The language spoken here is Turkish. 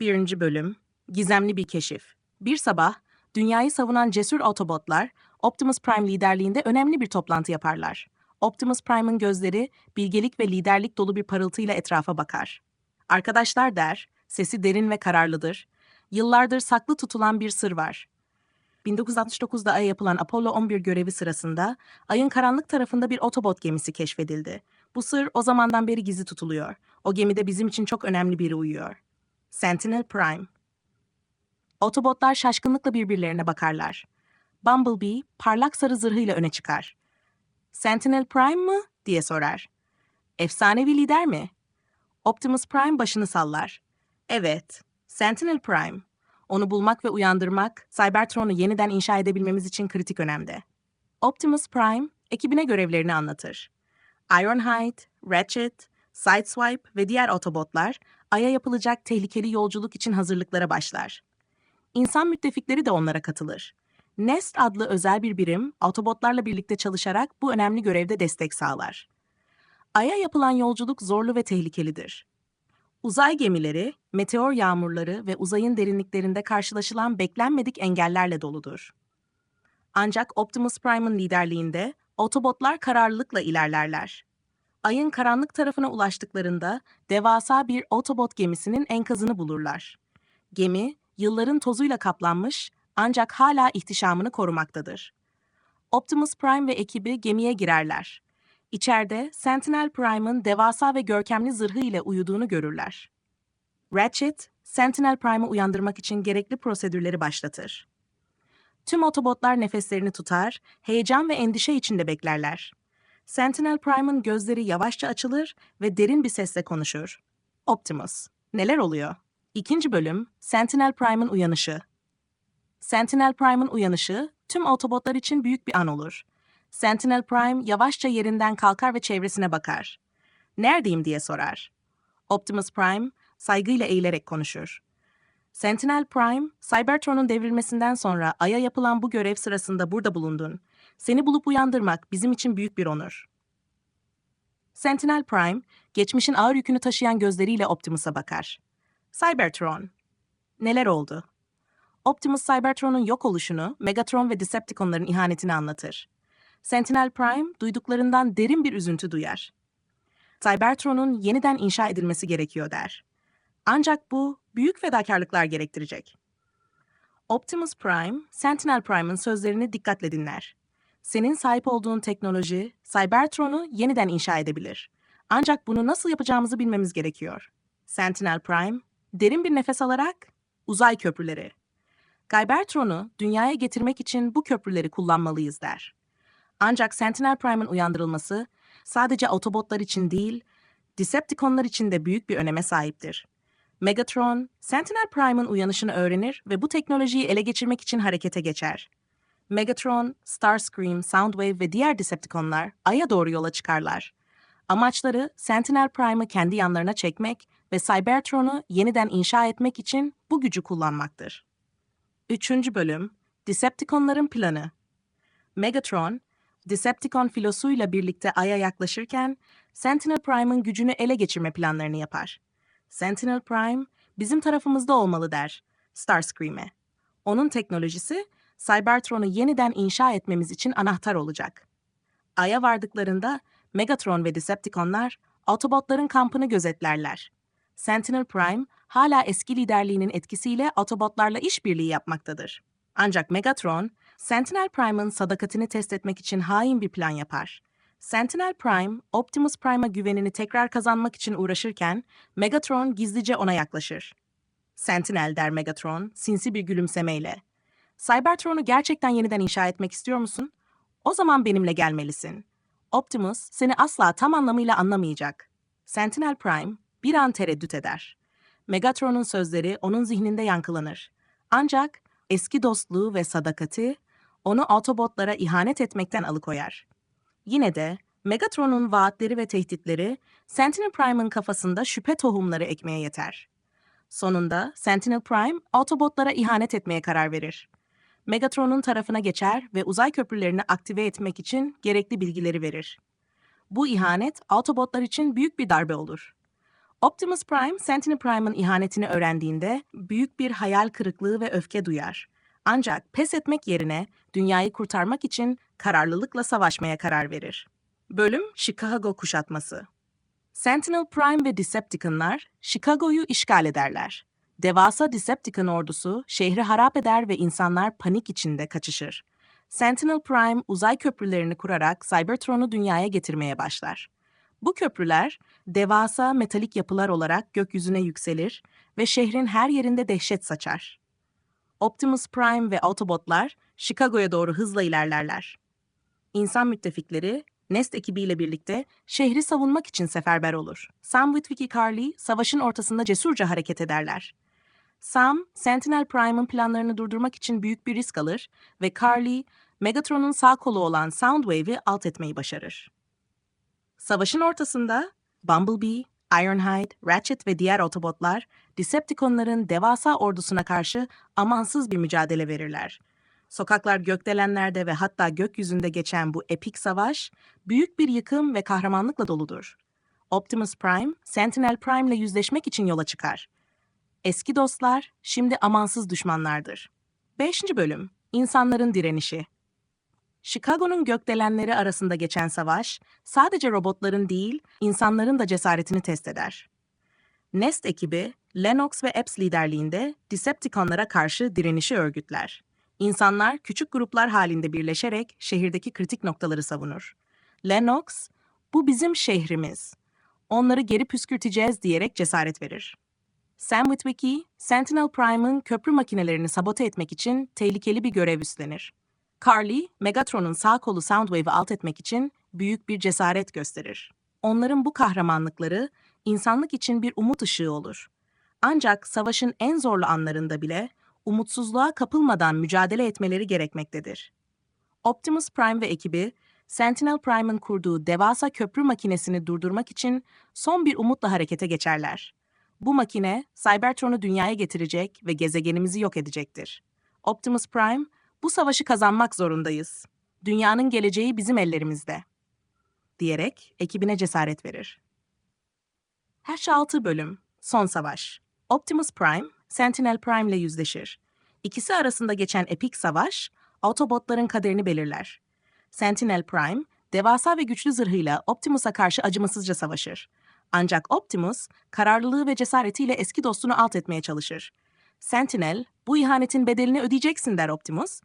1. Bölüm Gizemli bir keşif Bir sabah, dünyayı savunan cesur Autobotlar, Optimus Prime liderliğinde önemli bir toplantı yaparlar. Optimus Prime'ın gözleri, bilgelik ve liderlik dolu bir parıltıyla etrafa bakar. Arkadaşlar der, sesi derin ve kararlıdır. Yıllardır saklı tutulan bir sır var. 1969'da Ay'a yapılan Apollo 11 görevi sırasında Ay'ın karanlık tarafında bir Autobot gemisi keşfedildi. Bu sır o zamandan beri gizli tutuluyor. O gemide bizim için çok önemli biri uyuyor. Sentinel Prime. Autobotlar şaşkınlıkla birbirlerine bakarlar. Bumblebee parlak sarı zırhıyla öne çıkar. Sentinel Prime mı? diye sorar. Efsanevi lider mi? Optimus Prime başını sallar. Evet, Sentinel Prime. Onu bulmak ve uyandırmak, Cybertron'u yeniden inşa edebilmemiz için kritik önemde. Optimus Prime, ekibine görevlerini anlatır. Ironhide, Ratchet, Sideswipe ve diğer Autobotlar, Ay'a yapılacak tehlikeli yolculuk için hazırlıklara başlar. İnsan müttefikleri de onlara katılır. Nest adlı özel bir birim, Autobotlarla birlikte çalışarak bu önemli görevde destek sağlar. Ay'a yapılan yolculuk zorlu ve tehlikelidir. Uzay gemileri, meteor yağmurları ve uzayın derinliklerinde karşılaşılan beklenmedik engellerle doludur. Ancak Optimus Prime'ın liderliğinde Autobotlar kararlılıkla ilerlerler. Ayın karanlık tarafına ulaştıklarında devasa bir Autobot gemisinin enkazını bulurlar. Gemi, yılların tozuyla kaplanmış ancak hala ihtişamını korumaktadır. Optimus Prime ve ekibi gemiye girerler. İçeride Sentinel Prime'ın devasa ve görkemli zırhı ile uyuduğunu görürler. Ratchet, Sentinel Prime'ı uyandırmak için gerekli prosedürleri başlatır. Tüm Autobotlar nefeslerini tutar, heyecan ve endişe içinde beklerler. Sentinel Prime'ın gözleri yavaşça açılır ve derin bir sesle konuşur. Optimus, neler oluyor? İkinci bölüm, Sentinel Prime'ın uyanışı. Sentinel Prime'ın uyanışı, tüm Autobotlar için büyük bir an olur. Sentinel Prime yavaşça yerinden kalkar ve çevresine bakar. Neredeyim diye sorar. Optimus Prime saygıyla eğilerek konuşur. Sentinel Prime, Cybertron'un devrilmesinden sonra Ay'a yapılan bu görev sırasında burada bulundun. Seni bulup uyandırmak bizim için büyük bir onur. Sentinel Prime, geçmişin ağır yükünü taşıyan gözleriyle Optimus'a bakar. Cybertron, neler oldu? Optimus Cybertron'un yok oluşunu, Megatron ve Decepticonların ihanetini anlatır. Sentinel Prime duyduklarından derin bir üzüntü duyar. Cybertron'un yeniden inşa edilmesi gerekiyor der. Ancak bu büyük fedakarlıklar gerektirecek. Optimus Prime, Sentinel Prime'ın sözlerini dikkatle dinler. Senin sahip olduğun teknoloji, Cybertron'u yeniden inşa edebilir. Ancak bunu nasıl yapacağımızı bilmemiz gerekiyor. Sentinel Prime, derin bir nefes alarak, uzay köprüleri. Cybertron'u dünyaya getirmek için bu köprüleri kullanmalıyız der. Ancak Sentinel Prime'ın uyandırılması sadece Autobotlar için değil, Decepticonlar için de büyük bir öneme sahiptir. Megatron, Sentinel Prime'ın uyanışını öğrenir ve bu teknolojiyi ele geçirmek için harekete geçer. Megatron, Starscream, Soundwave ve diğer Decepticonlar Ay'a doğru yola çıkarlar. Amaçları Sentinel Prime'ı kendi yanlarına çekmek ve Cybertron'u yeniden inşa etmek için bu gücü kullanmaktır. Üçüncü bölüm, Decepticonların planı. Megatron, Decepticon filosuyla birlikte Ay'a yaklaşırken Sentinel Prime'ın gücünü ele geçirme planlarını yapar. Sentinel Prime bizim tarafımızda olmalı der Starscream'e. Onun teknolojisi Cybertron'u yeniden inşa etmemiz için anahtar olacak. Ay'a vardıklarında Megatron ve Decepticonlar Autobotların kampını gözetlerler. Sentinel Prime hala eski liderliğinin etkisiyle Autobotlarla işbirliği yapmaktadır. Ancak Megatron, Sentinel Prime'ın sadakatini test etmek için hain bir plan yapar. Sentinel Prime, Optimus Prime'a güvenini tekrar kazanmak için uğraşırken Megatron gizlice ona yaklaşır. Sentinel der Megatron, sinsi bir gülümsemeyle. Cybertron'u gerçekten yeniden inşa etmek istiyor musun? O zaman benimle gelmelisin. Optimus seni asla tam anlamıyla anlamayacak. Sentinel Prime bir an tereddüt eder. Megatron'un sözleri onun zihninde yankılanır. Ancak eski dostluğu ve sadakati onu Autobotlara ihanet etmekten alıkoyar. Yine de Megatron'un vaatleri ve tehditleri Sentinel Prime'ın kafasında şüphe tohumları ekmeye yeter. Sonunda Sentinel Prime Autobotlara ihanet etmeye karar verir. Megatron'un tarafına geçer ve uzay köprülerini aktive etmek için gerekli bilgileri verir. Bu ihanet Autobotlar için büyük bir darbe olur. Optimus Prime, Sentinel Prime'ın ihanetini öğrendiğinde büyük bir hayal kırıklığı ve öfke duyar. Ancak pes etmek yerine dünyayı kurtarmak için kararlılıkla savaşmaya karar verir. Bölüm Chicago kuşatması. Sentinel Prime ve Decepticonlar Chicago'yu işgal ederler. Devasa Decepticon ordusu şehri harap eder ve insanlar panik içinde kaçışır. Sentinel Prime uzay köprülerini kurarak Cybertron'u dünyaya getirmeye başlar. Bu köprüler devasa metalik yapılar olarak gökyüzüne yükselir ve şehrin her yerinde dehşet saçar. Optimus Prime ve Autobotlar Chicago'ya doğru hızla ilerlerler. İnsan müttefikleri Nest ekibiyle birlikte şehri savunmak için seferber olur. Sam Witwicky Carly savaşın ortasında cesurca hareket ederler. Sam, Sentinel Prime'ın planlarını durdurmak için büyük bir risk alır ve Carly, Megatron'un sağ kolu olan Soundwave'i alt etmeyi başarır. Savaşın ortasında Bumblebee, Ironhide, Ratchet ve diğer Autobotlar Decepticonların devasa ordusuna karşı amansız bir mücadele verirler. Sokaklar gökdelenlerde ve hatta gökyüzünde geçen bu epik savaş büyük bir yıkım ve kahramanlıkla doludur. Optimus Prime, Sentinel Prime ile yüzleşmek için yola çıkar. Eski dostlar şimdi amansız düşmanlardır. 5. bölüm İnsanların direnişi. Chicago'nun gökdelenleri arasında geçen savaş sadece robotların değil, insanların da cesaretini test eder. Nest ekibi, Lennox ve Epps liderliğinde Decepticonlara karşı direnişi örgütler. İnsanlar küçük gruplar halinde birleşerek şehirdeki kritik noktaları savunur. Lennox, bu bizim şehrimiz. Onları geri püskürteceğiz diyerek cesaret verir. Sam Witwicky, Sentinel Prime'ın köprü makinelerini sabote etmek için tehlikeli bir görev üstlenir. Carly, Megatron'un sağ kolu Soundwave'i alt etmek için büyük bir cesaret gösterir. Onların bu kahramanlıkları insanlık için bir umut ışığı olur. Ancak savaşın en zorlu anlarında bile umutsuzluğa kapılmadan mücadele etmeleri gerekmektedir. Optimus Prime ve ekibi, Sentinel Prime'ın kurduğu devasa köprü makinesini durdurmak için son bir umutla harekete geçerler. Bu makine, Cybertron'u dünyaya getirecek ve gezegenimizi yok edecektir. Optimus Prime, bu savaşı kazanmak zorundayız. Dünyanın geleceği bizim ellerimizde. Diyerek ekibine cesaret verir. Her 6 bölüm. Son savaş. Optimus Prime, Sentinel Prime ile yüzleşir. İkisi arasında geçen epik savaş, Autobotların kaderini belirler. Sentinel Prime, devasa ve güçlü zırhıyla Optimus'a karşı acımasızca savaşır. Ancak Optimus, kararlılığı ve cesaretiyle eski dostunu alt etmeye çalışır. Sentinel, bu ihanetin bedelini ödeyeceksin der Optimus